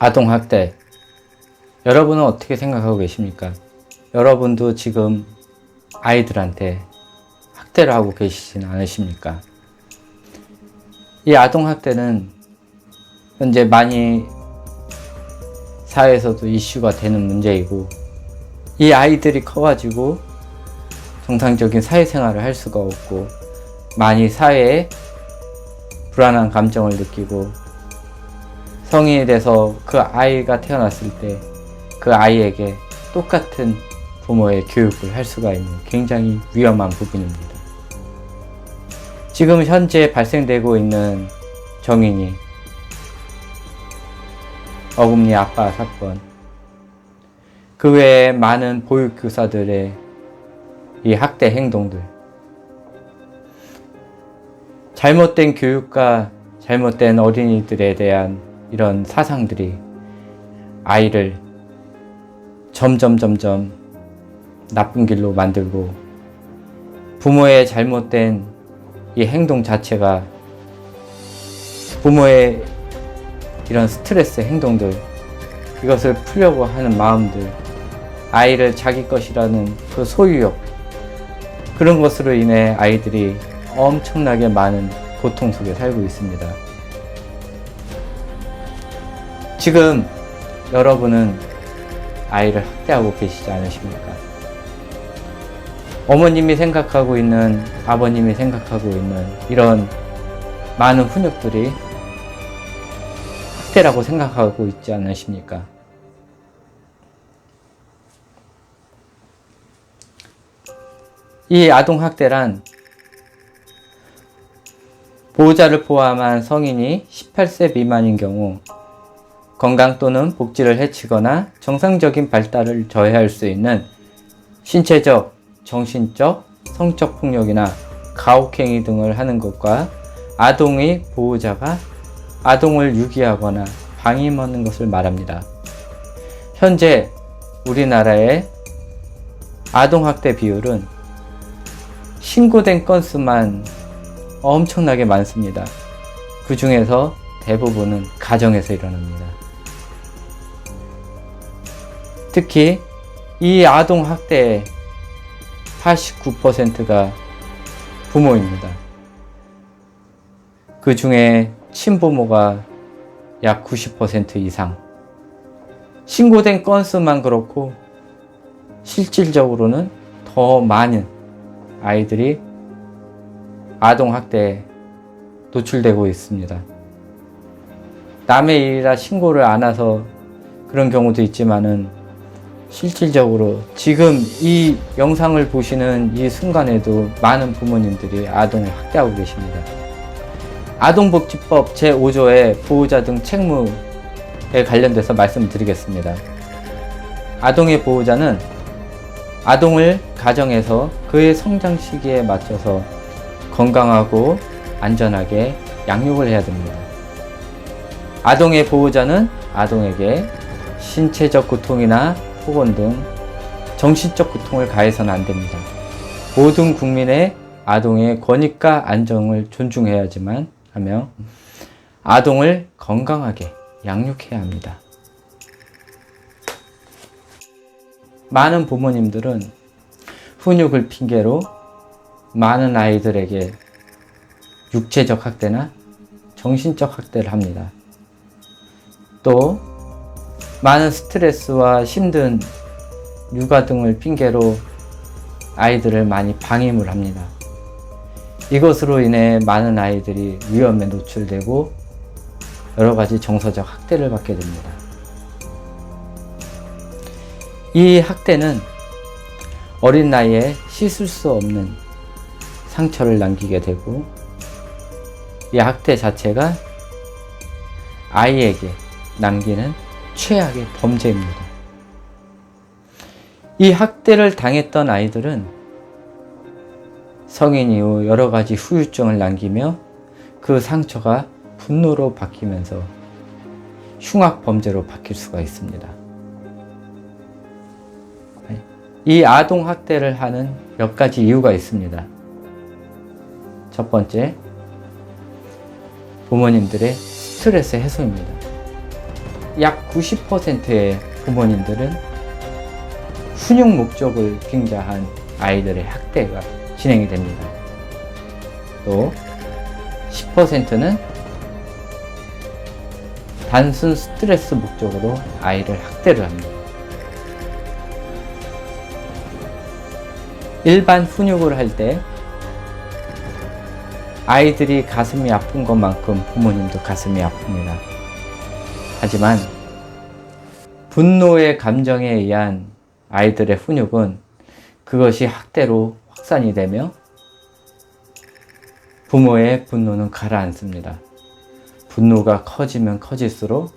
아동학대. 여러분은 어떻게 생각하고 계십니까? 여러분도 지금 아이들한테 학대를 하고 계시지는 않으십니까? 이 아동학대는 현재 많이 사회에서도 이슈가 되는 문제이고, 이 아이들이 커가지고 정상적인 사회생활을 할 수가 없고, 많이 사회에 불안한 감정을 느끼고, 성인이 돼서 그 아이가 태어났을 때 그 아이에게 똑같은 부모의 교육을 할 수가 있는 굉장히 위험한 부분입니다. 지금 현재 발생되고 있는 정인이 어금니 아빠 사건, 그 외에 많은 보육교사들의 이 학대 행동들, 잘못된 교육과 잘못된 어린이들에 대한 이런 사상들이 아이를 점점 점점 나쁜 길로 만들고 부모의 잘못된 이 행동 자체가 부모의 이런 스트레스 행동들 이것을 풀려고 하는 마음들 아이를 자기 것이라는 그 소유욕 그런 것으로 인해 아이들이 엄청나게 많은 고통 속에 살고 있습니다. 지금 여러분은 아이를 학대하고 계시지 않으십니까? 어머님이 생각하고 있는, 아버님이 생각하고 있는 이런 많은 훈육들이 학대라고 생각하고 있지 않으십니까? 이 아동학대란 보호자를 포함한 성인이 18세 미만인 경우 건강 또는 복지를 해치거나 정상적인 발달을 저해할 수 있는 신체적, 정신적, 성적 폭력이나 가혹행위 등을 하는 것과 아동의 보호자가 아동을 유기하거나 방임하는 것을 말합니다. 현재 우리나라의 아동학대 비율은 신고된 건수만 엄청나게 많습니다. 그 중에서 대부분은 가정에서 일어납니다. 특히 이 아동 학대의 89%가 부모입니다. 그 중에 친부모가 약 90% 이상. 신고된 건수만 그렇고 실질적으로는 더 많은 아이들이 아동 학대에 노출되고 있습니다. 남의 일이라 신고를 안 해서 그런 경우도 있지만은 실질적으로 지금 이 영상을 보시는 이 순간에도 많은 부모님들이 아동을 학대하고 계십니다. 아동복지법 제5조의 보호자 등 책무에 관련돼서 말씀드리겠습니다. 아동의 보호자는 아동을 가정에서 그의 성장 시기에 맞춰서 건강하고 안전하게 양육을 해야 됩니다. 아동의 보호자는 아동에게 신체적 고통이나 폭언 등 정신적 고통을 가해서는 안 됩니다. 모든 국민의 아동의 권익과 안정을 존중해야지만 하며 아동을 건강하게 양육해야 합니다. 많은 부모님들은 훈육을 핑계로 많은 아이들에게 육체적 학대나 정신적 학대를 합니다. 또 많은 스트레스와 힘든 육아 등을 핑계로 아이들을 많이 방임을 합니다. 이것으로 인해 많은 아이들이 위험에 노출되고 여러 가지 정서적 학대를 받게 됩니다. 이 학대는 어린 나이에 씻을 수 없는 상처를 남기게 되고 이 학대 자체가 아이에게 남기는 최악의 범죄입니다. 이 학대를 당했던 아이들은 성인 이후 여러 가지 후유증을 남기며 그 상처가 분노로 바뀌면서 흉악 범죄로 바뀔 수가 있습니다. 이 아동 학대를 하는 몇 가지 이유가 있습니다. 첫 번째, 부모님들의 스트레스 해소입니다. 약 90%의 부모님들은 훈육 목적을 빙자한 아이들의 학대가 진행이 됩니다. 또 10%는 단순 스트레스 목적으로 아이를 학대를 합니다. 일반 훈육을 할 때 아이들이 가슴이 아픈 것만큼 부모님도 가슴이 아픕니다. 하지만 분노의 감정에 의한 아이들의 훈육은 그것이 학대로 확산이 되며 부모의 분노는 가라앉습니다. 분노가 커지면 커질수록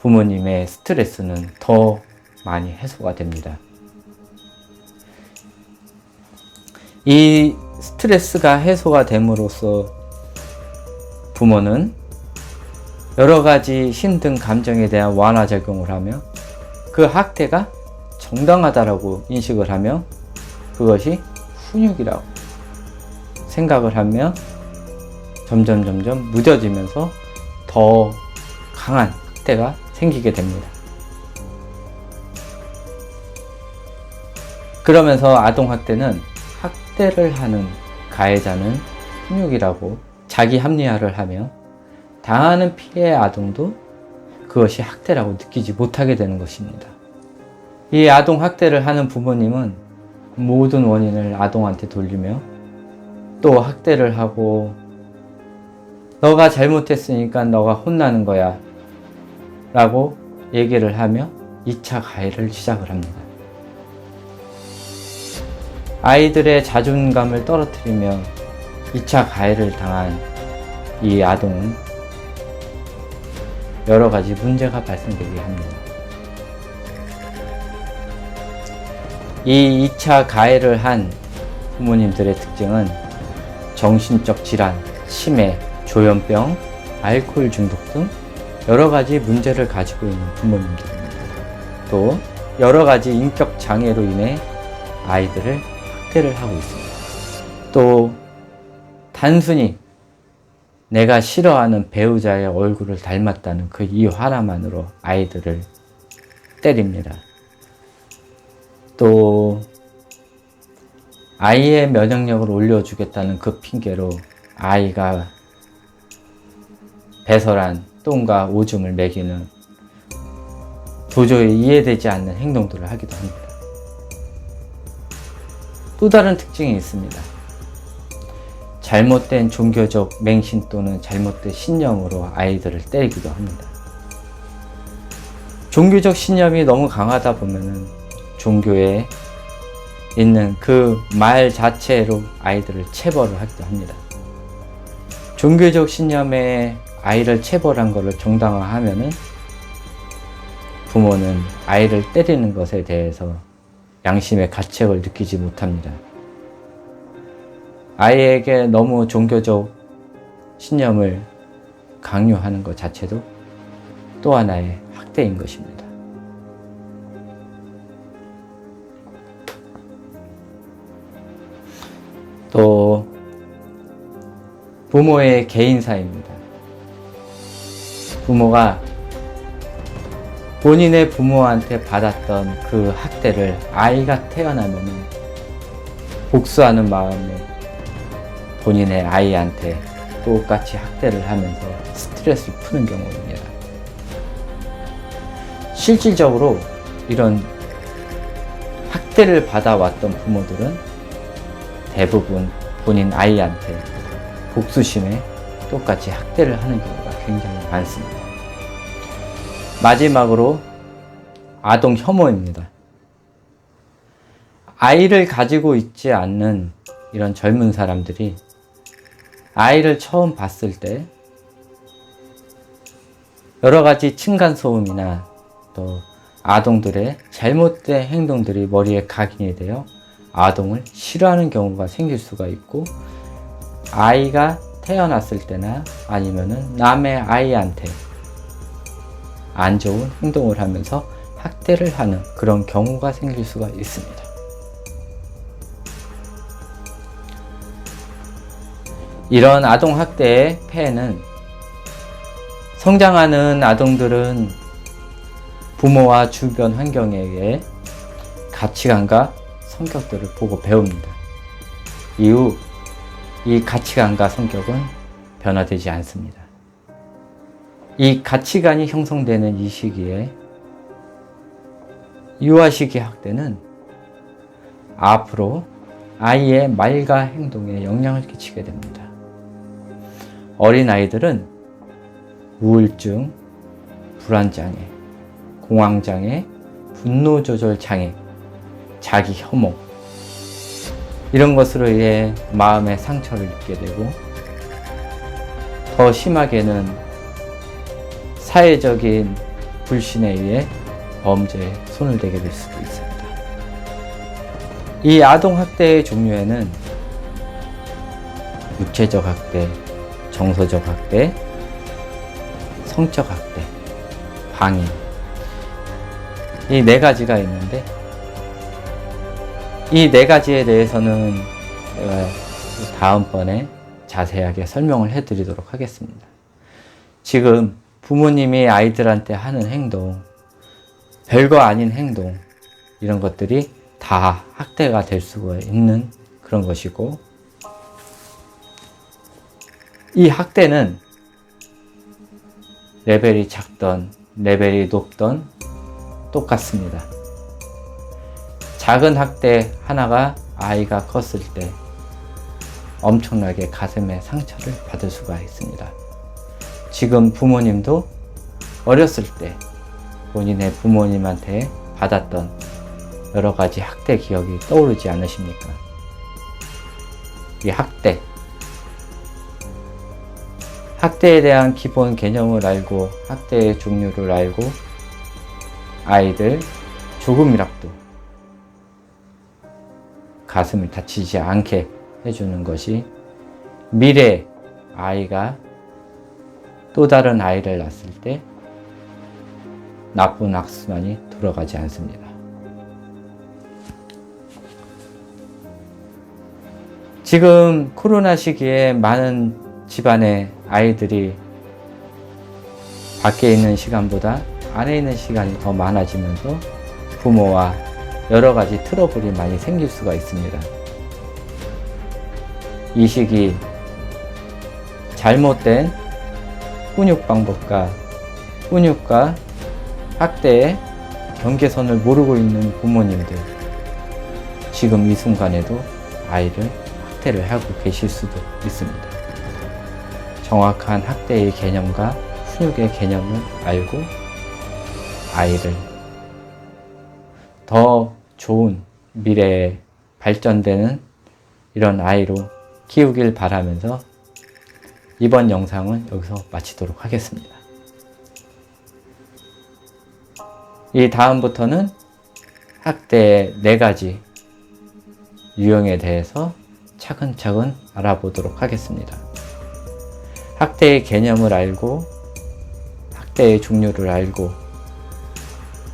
부모님의 스트레스는 더 많이 해소가 됩니다. 이 스트레스가 해소가 됨으로써 부모는 여러 가지 힘든 감정에 대한 완화 작용을 하며 그 학대가 정당하다라고 인식을 하며 그것이 훈육이라고 생각을 하며 점점 점점 무뎌지면서 더 강한 학대가 생기게 됩니다. 그러면서 아동학대는 학대를 하는 가해자는 훈육이라고 자기 합리화를 하며 당하는 피해 아동도 그것이 학대라고 느끼지 못하게 되는 것입니다. 이 아동 학대를 하는 부모님은 모든 원인을 아동한테 돌리며 또 학대를 하고 너가 잘못했으니까 너가 혼나는 거야 라고 얘기를 하며 2차 가해를 시작을 합니다. 아이들의 자존감을 떨어뜨리며 2차 가해를 당한 이 아동은 여러 가지 문제가 발생되게 합니다. 이 2차 가해를 한 부모님들의 특징은 정신적 질환, 치매, 조현병, 알코올 중독 등 여러 가지 문제를 가지고 있는 부모님들입니다. 또 여러 가지 인격 장애로 인해 아이들을 학대를 하고 있습니다. 또 단순히 내가 싫어하는 배우자의 얼굴을 닮았다는 그 이유 하나만으로 아이들을 때립니다. 또 아이의 면역력을 올려주겠다는 그 핑계로 아이가 배설한 똥과 오줌을 먹이는 도저히 이해되지 않는 행동들을 하기도 합니다. 또 다른 특징이 있습니다. 잘못된 종교적 맹신 또는 잘못된 신념으로 아이들을 때리기도 합니다. 종교적 신념이 너무 강하다 보면은 종교에 있는 그 말 자체로 아이들을 체벌을 하기도 합니다. 종교적 신념에 아이를 체벌한 것을 정당화하면은 부모는 아이를 때리는 것에 대해서 양심의 가책을 느끼지 못합니다. 아이에게 너무 종교적 신념을 강요하는 것 자체도 또 하나의 학대인 것입니다. 또 부모의 개인사입니다. 부모가 본인의 부모한테 받았던 그 학대를 아이가 태어나면 복수하는 마음에 본인의 아이한테 똑같이 학대를 하면서 스트레스를 푸는 경우입니다. 실질적으로 이런 학대를 받아왔던 부모들은 대부분 본인 아이한테 복수심에 똑같이 학대를 하는 경우가 굉장히 많습니다. 마지막으로 아동 혐오입니다. 아이를 가지고 있지 않는 이런 젊은 사람들이 아이를 처음 봤을 때 여러 가지 층간소음이나 또 아동들의 잘못된 행동들이 머리에 각인이 되어 아동을 싫어하는 경우가 생길 수가 있고 아이가 태어났을 때나 아니면은 남의 아이한테 안 좋은 행동을 하면서 학대를 하는 그런 경우가 생길 수가 있습니다. 이런 아동 학대의 폐해는 성장하는 아동들은 부모와 주변 환경에 의해 가치관과 성격들을 보고 배웁니다. 이후 이 가치관과 성격은 변화되지 않습니다. 이 가치관이 형성되는 이 시기에 유아 시기 학대는 앞으로 아이의 말과 행동에 영향을 끼치게 됩니다. 어린 아이들은 우울증, 불안장애, 공황장애, 분노조절장애, 자기 혐오, 이런 것으로 인해 마음의 상처를 입게 되고, 더 심하게는 사회적인 불신에 의해 범죄에 손을 대게 될 수도 있습니다. 이 아동학대의 종류에는 육체적 학대, 정서적 학대, 성적 학대, 방임. 이네 가지가 있는데, 이 네 가지에 대해서는 다음번에 자세하게 설명을 해드리도록 하겠습니다. 지금 부모님이 아이들한테 하는 행동, 별거 아닌 행동, 이런 것들이 다 학대가 될 수가 있는 그런 것이고, 이 학대는 레벨이 작던 레벨이 높던 똑같습니다. 작은 학대 하나가 아이가 컸을 때 엄청나게 가슴에 상처를 받을 수가 있습니다. 지금 부모님도 어렸을 때 본인의 부모님한테 받았던 여러 가지 학대 기억이 떠오르지 않으십니까? 이 학대, 학대에 대한 기본 개념을 알고 학대의 종류를 알고 아이들 조금이라도 가슴을 다치지 않게 해주는 것이 미래 아이가 또 다른 아이를 낳았을 때 나쁜 악순환이 돌아가지 않습니다. 지금 코로나 시기에 많은 집안의 아이들이 밖에 있는 시간보다 안에 있는 시간이 더 많아지면서 부모와 여러 가지 트러블이 많이 생길 수가 있습니다. 이 시기 잘못된 훈육 방법과 훈육과 학대의 경계선을 모르고 있는 부모님들 지금 이 순간에도 아이를 학대를 하고 계실 수도 있습니다. 정확한 학대의 개념과 훈육의 개념을 알고 아이를 더 좋은 미래에 발전되는 이런 아이로 키우길 바라면서 이번 영상은 여기서 마치도록 하겠습니다. 이 다음부터는 학대의 네 가지 유형에 대해서 차근차근 알아보도록 하겠습니다. 학대의 개념을 알고 학대의 종류를 알고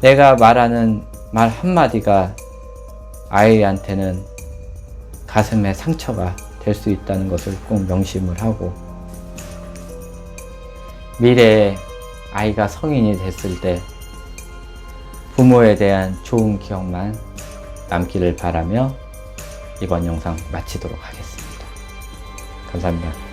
내가 말하는 말 한마디가 아이한테는 가슴에 상처가 될 수 있다는 것을 꼭 명심을 하고 미래에 아이가 성인이 됐을 때 부모에 대한 좋은 기억만 남기를 바라며 이번 영상 마치도록 하겠습니다. 감사합니다.